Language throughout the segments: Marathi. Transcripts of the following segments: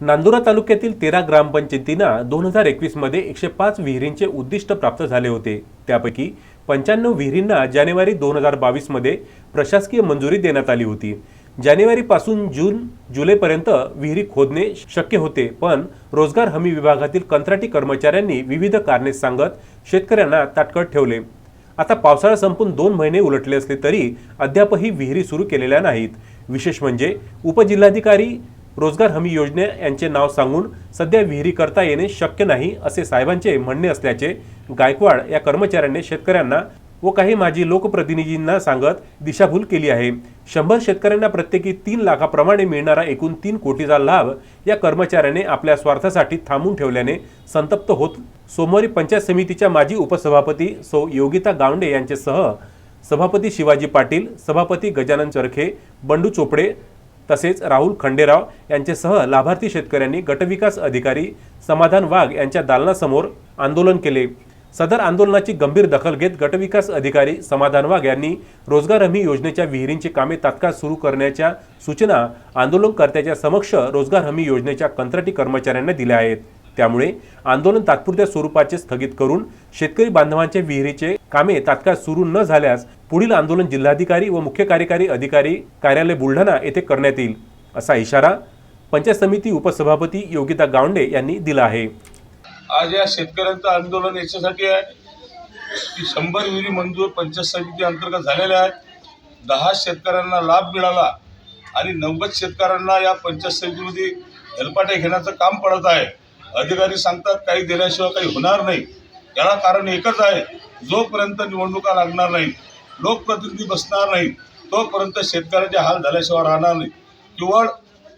नांदुरा तालुक्यातील तेरा ग्रामपंचायतींना दोन हजार एकवीसमध्ये एकशे पाच विहिरींचे उद्दिष्ट प्राप्त झाले होते. त्यापैकी पंच्याण्णव विहिरींना जानेवारी दोन हजार बावीसमध्ये प्रशासकीय मंजुरी देण्यात आली होती. जानेवारीपासून जून जुलैपर्यंत विहिरी खोदणे शक्य होते पण रोजगार हमी विभागातील कंत्राटी कर्मचाऱ्यांनी विविध कारणे सांगत शेतकऱ्यांना ताटकळत ठेवले. आता पावसाळा संपून दोन महिने उलटले असले तरी अद्यापही विहिरी सुरू केलेल्या नाहीत. विशेष म्हणजे उपजिल्हाधिकारी रोजगार हमी योजने यांचे नाव सांगून सध्या विहिरी करता येणे शक्य नाही असे साहेबांचे म्हणणे असल्याचे गायकवाड या कर्मचाऱ्यांनी शेतकऱ्यांना व काही माजी लोकप्रतिनिधींना सांगत दिशाभूल केली आहे. शंभर शेतकऱ्यांना प्रत्येकी तीन लाखाप्रमाणे मिळणारा एकूण तीन कोटीचा लाभ या कर्मचाऱ्याने आपल्या स्वार्थासाठी थांबून ठेवल्याने संतप्त होत सोमवारी पंचायत समितीच्या माजी उपसभापती सौ योगिता गावंडे यांच्यासह सभापती शिवाजी पाटील सभापती गजानन चरखे बंडू चोपडे तसेच राहुल खंडेराव यांच्यासह लाभार्थी शेतकऱ्यांनी गटविकास अधिकारी समाधान वाघ यांच्या दालनासमोर आंदोलन केले. सदर आंदोलनाची गंभीर दखल घेत गटविकास अधिकारी समाधान वाघ यांनी रोजगार हमी योजनेच्या विहिरींची कामे तात्काळ सुरू करण्याच्या सूचना आंदोलनकर्त्याच्या समक्ष रोजगार हमी योजनेच्या कंत्राटी कर्मचाऱ्यांना दिल्या आहेत. त्यामुळे आंदोलन तात्पुरत्या स्वरूपाचे स्थगित करून शेतकरी बांधवांच्या विहिरीचे कामे तात्काळ सुरू न झाल्यास पुढील आंदोलन जिल्हाधिकारी व मुख्य कार्यकारी अधिकारी कार्यालय बुलढाणा येथे करण्यात येईल असा इशारा पंचायत समिती उपसभापती योगिता गावंडे यांनी दिला आहे. आज या शेतकऱ्यांचं आंदोलन याच्यासाठी आहे की शंभर विहिरी मंजूर पंचायत समिती अंतर्गत झालेल्या आहेत. दहा शेतकऱ्यांना लाभ मिळाला आणि नव्वद शेतकऱ्यांना या पंचायत समितीमध्ये हेलपाटे घेण्याचं काम पडत आहे. अधिकारी सांगतात काही देण्याशिवाय काही होणार नाही. याला कारण एकच आहे जोपर्यंत निवडणुका लागणार नाही लोकप्रतिनिधी बसणार नाही तोपर्यंत शेतकऱ्याचे हाल झाल्याशिवाय राहणार नाही केवळ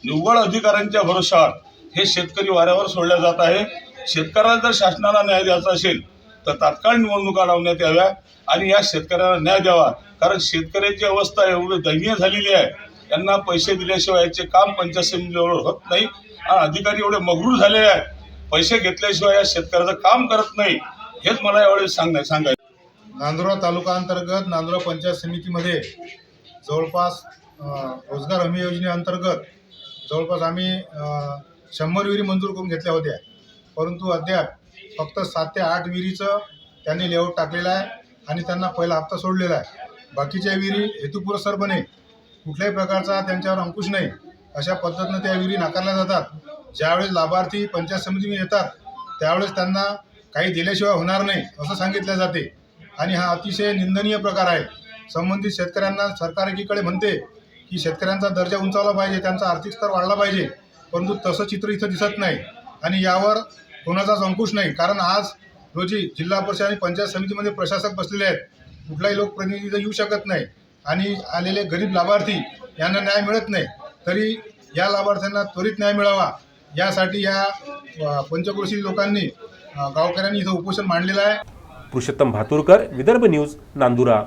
निव्वळ अधिकाऱ्यांच्या भरोशावर हे शेतकरी वाऱ्यावर सोडल्या जात आहे. शेतकऱ्याला जर शासनाला न्याय द्यायचा असेल तर तात्काळ निवडणुका लावण्यात याव्या आणि या शेतकऱ्याला न्याय द्यावा. कारण शेतकऱ्याची अवस्था एवढी दयनीय झालेली आहे. त्यांना पैसे दिल्याशिवाय याचे काम पंचायत समितीवर होत नाही. आणि अधिकारी एवढे मगरूर झालेले आहेत. पैसे घेतल्याशिवाय या शेतकऱ्याचं काम करत नाही. हेच मला यावेळेस सांगाय सांगायचं. नांदुरा तालुका अंतर्गत नांदुरा पंचायत समितीमध्ये जवळपास रोजगार हमी योजनेअंतर्गत जवळपास आम्ही शंभर विहिरी मंजूर करून घेतल्या होत्या. परंतु अद्याप फक्त सात ते आठ विहिरीचं त्यांनी लेआउट टाकलेलं आहे आणि त्यांना पहिला हप्ता सोडलेला आहे. बाकीच्या विहिरी हेतुपुरस्सरपणे कुठल्याही प्रकारचा त्यांच्यावर अंकुश नाही. अशा पद्धतीनं त्या विहिरी नाकारल्या जातात. ज्यावेळेस लाभार्थी पंचायत समितीमध्ये येतात त्यावेळेस त्यांना काही दिल्याशिवाय होणार नाही असं सांगितलं जाते. आणि हा अतिशय निंदनीय प्रकार आहे. संबंधित शेतकऱ्यांना सरकार एकीकडे म्हणते की शेतकऱ्यांचा दर्जा उंचावला पाहिजे त्यांचा आर्थिक स्तर वाढला पाहिजे परंतु तसं चित्र इथं दिसत नाही. आणि यावर कोणाचाच अंकुश नाही कारण आज रोजी जिल्हा परिषद आणि पंचायत समितीमध्ये प्रशासक बसलेले आहेत. कुठलाही लोकप्रतिनिधी येऊ शकत नाही. आणि आलेले गरीब लाभार्थी यांना न्याय मिळत नाही. तरी या लाभार्थ्यांना त्वरित न्याय मिळावा. यासाठी या पंचक्रोशी लोकांनी गावकऱ्यांनी इथं उपोषण मांडलेलं आहे. पुरुषोत्तम भातुरकर विदर्भ न्यूज नांदुरा.